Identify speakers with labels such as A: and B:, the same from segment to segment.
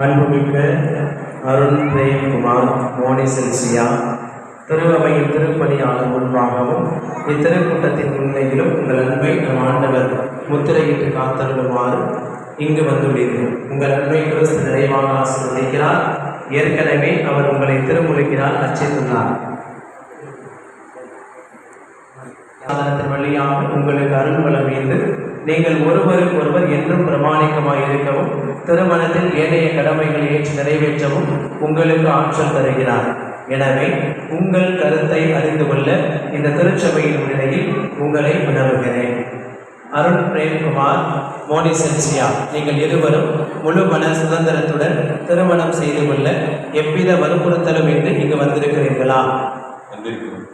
A: அன்புமிக்க அருண் பிரேம்குமார் மோனி செல்சியா திருவவையின் திருப்பணியாளர் முன்பாகவும் இத்திருக்கூட்டத்தின் முன்னிலையிலும் உங்கள் அன்பை நம் ஆண்டவர் முத்திரையிட்டு காத்தருளுமாறு இங்கு வந்துள்ளீர்கள். உங்கள் அன்பை கிறிஸ்து நிறைவாக ஆசிர்வதிக்கிறார். ஏற்கனவே அவர் உங்களை திருமுழுக்கினால் அச்சித்துள்ளார் சாதனத்தின் வழியாக உங்களுக்கு அருள்வளம் மீது நீங்கள் ஒருவருக்கு ஒருவர் என்றும் பிரமாணிக்கமாய் இருக்கவும் திருமணத்தில் ஏனைய கடமைகளை ஏற்று நிறைவேற்றவும் உங்களுக்கு ஆற்றல் தருகிறார். எனவே உங்கள் கருத்தை அறிந்து கொள்ள இந்த திருச்சபையின் நிலையில் உங்களை வினவுகிறேன் அருண் பிரேம்குமார் மோனி சென்சியா நீங்கள் இருவரும் முழு மன சுதந்திரத்துடன் திருமணம் செய்து கொள்ள எவ்வித வற்புறுத்தலும் இன்றி இங்கு வந்திருக்கிறீர்களா?
B: வந்திருக்கிறோம்.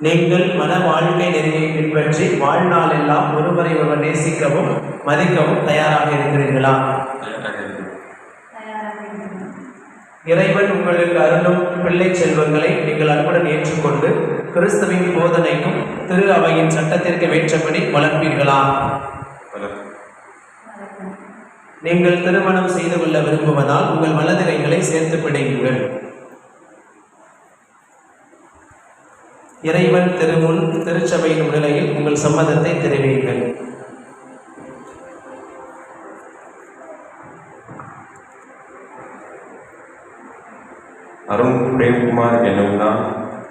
A: நீங்கள் மன வாழ்க்கை நெறியை பின்பற்றி வாழ்நாள் எல்லாம் ஒருவரை ஒருவர் நேசிக்கவும் மதிக்கவும் தயாராக இருக்கிறீர்களா? இறைவன் உங்களுக்கு அருளும் பிள்ளை செல்வங்களை நீங்கள் அன்புடன் ஏற்றுக்கொண்டு கிறிஸ்துவின் போதனைக்கும் திரு அவையின் சட்டத்திற்கு ஏற்றபடி வளர்ப்பீர்களா? நீங்கள் திருமணம் செய்து கொள்ள விரும்புவதால் உங்கள் வலதுகைகளை சேர்த்து பிடியுங்கள். இறைவன் திருமுன் திருச்சபையின் முன்னிலையில் உங்கள் சம்மதத்தை தெரிவியுங்கள்.
B: அருண் பிரேம்குமார் என்னும் நான்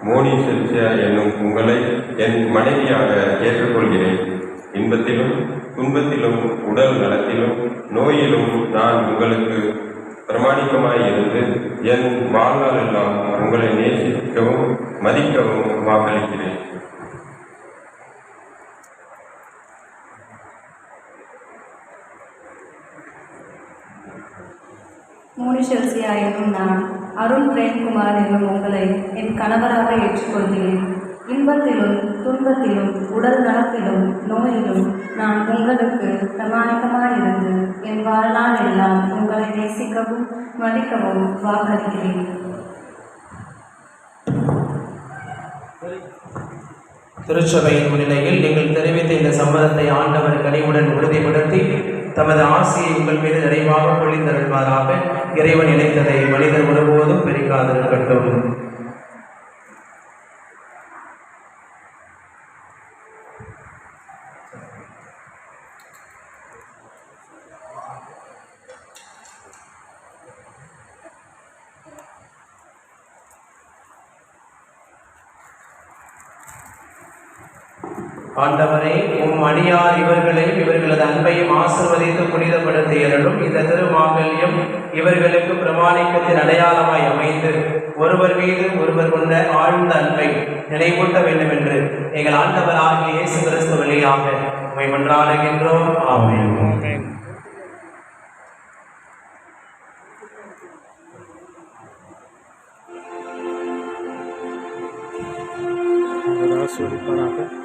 B: மோனி செல்சியா என்னும் உங்களை என் மனைவியாக ஏற்றுக்கொள்கிறேன். இன்பத்திலும் துன்பத்திலும் உடல் நலத்திலும் நோயிலும் நான் உங்களுக்கு பிரமாணிக்கமாய் இருந்து என் வாழ்நாள் எல்லாம் உங்களை நேசிக்கவும் மதிக்கவும் வாக்களிக்கிறேன்.
C: மோனி செல்சியா என்னும் நான் அருண் பிரேம்குமார் என்னும் உங்களை என் கணவராக ஏற்றுக்கொள்கிறேன். இன்பத்திலும் துன்பத்திலும் உடல் நலத்திலும் நோயிலும் நான் உங்களுக்கு பிரமாணிகமாயிருந்து என் வாழ்நாள் எல்லாம் உங்களை நேசிக்கவும் மதிக்கவும் வாக்களிக்கிறேன்.
A: திருச்சபையின் முன்னிலையில் நீங்கள் தெரிவித்த இந்த சம்மதத்தை ஆண்டவர் கனிவுடன் உறுதிப்படுத்தி தமது ஆசையை உங்கள் மீது நிறைவாக பொழிந்தருள்வாராக. இறைவன் இணைத்ததை மனிதர் ஒருபோதும் பிரிக்காதிருக்கட்டும். ஆண்டவரே உம் அடியார் இவர்களையும் இவர்களது அன்பையும் ஆசிர்வதித்து புனிதப்படுத்தியருளும் இந்த திருமாங்கல்யம் இவர்களுக்கு பிரமாணிக்கத்தின் அடையாளமாய் அமைந்து ஒருவர் மீது ஒருவர் கொண்ட ஆழ்ந்த அன்பை நினைவூட்ட வேண்டும் என்று எங்கள் ஆண்டவர் ஆகிய இயேசு கிறிஸ்து வழியாக உம்மை மன்றாடுகின்றோம். ஆமென்.
D: நாங்கள்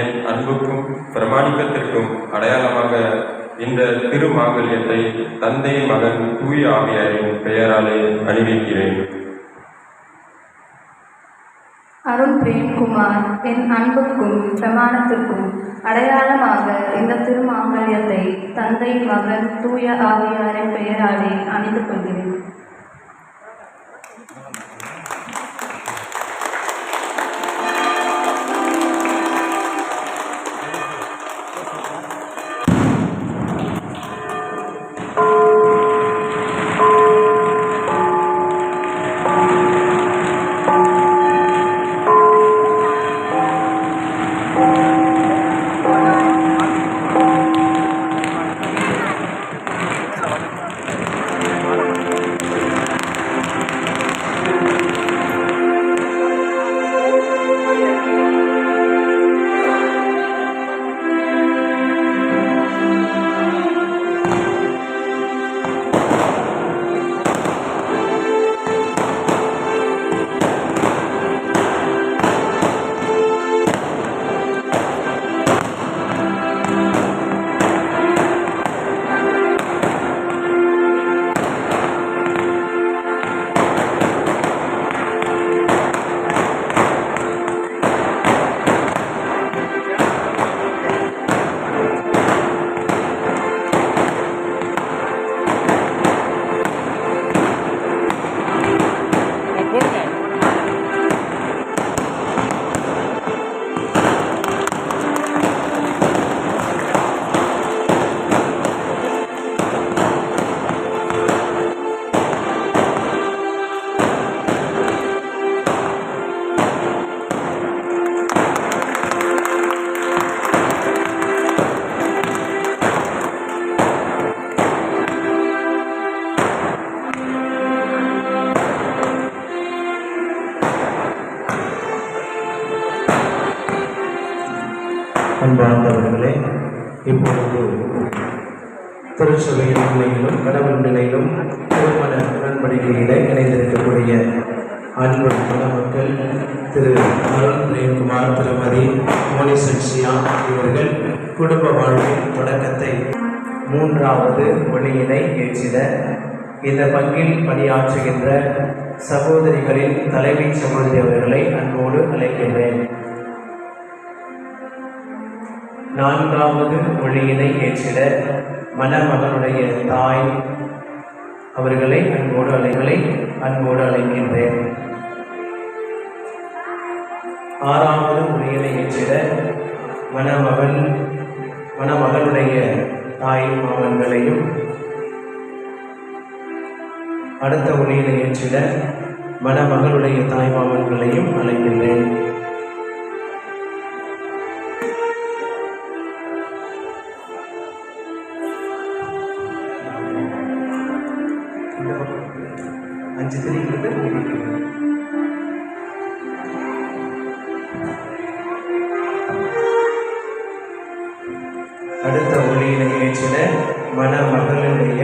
D: என் அன்புக்கும் பிரமாணிக்கத்திற்கும் அடையாளமாக
B: இந்த திருமாங்கல்யத்தை தந்தை மகன் தூய ஆவியாரின் பெயராலே அணிவிக்கிறேன்.
C: அருண் பிரேம்குமார் என் அன்புக்கும் பிரமாணத்திற்கும் அடையாளமாக இந்த திருமாங்கல்யத்தை தந்தை மகன் தூய ஆவியாரின் பெயராலே அணிந்து கொள்கிறேன்.
A: அன்பார்ந்தவர்களே இப்பொழுது திருச்சபையின் நிலையிலும் கடவுள் நிலையிலும் திருமண உடன்படிக்கையிலே இணைந்திருக்கக்கூடிய அன்பு மணமக்கள் திரு அருண் பிரேம்குமார் திருமதி மோனிசன்சியா இவர்கள் குடும்ப வாழ்வின் தொடக்கத்தை மூன்றாவது ஒளியினை ஏற்றிட இந்த பங்கில் பணியாற்றுகின்ற சகோதரிகளின் தலைமை சகோதரி அவர்களை அன்போடு அழைக்கின்றேன். நான்காவது மொழியினை ஏற்றிட மணமகனுடைய தாய் அவர்களை அன்போடு அலைகளை அன்போடு அழைக்கின்றேன். ஆறாவது மொழியினை ஏற்றிட மணமகன் மணமகனுடைய தாய் மாமன்களையும் அடுத்த ஒளியினை ஏற்றிட மணமகளுடைய தாய் மாமன்களையும் அழைக்கின்றேன். பக்கம் அஞ்சு திரிகிறது அடுத்த ஒளியினை ஏற்றின மணமகளுடைய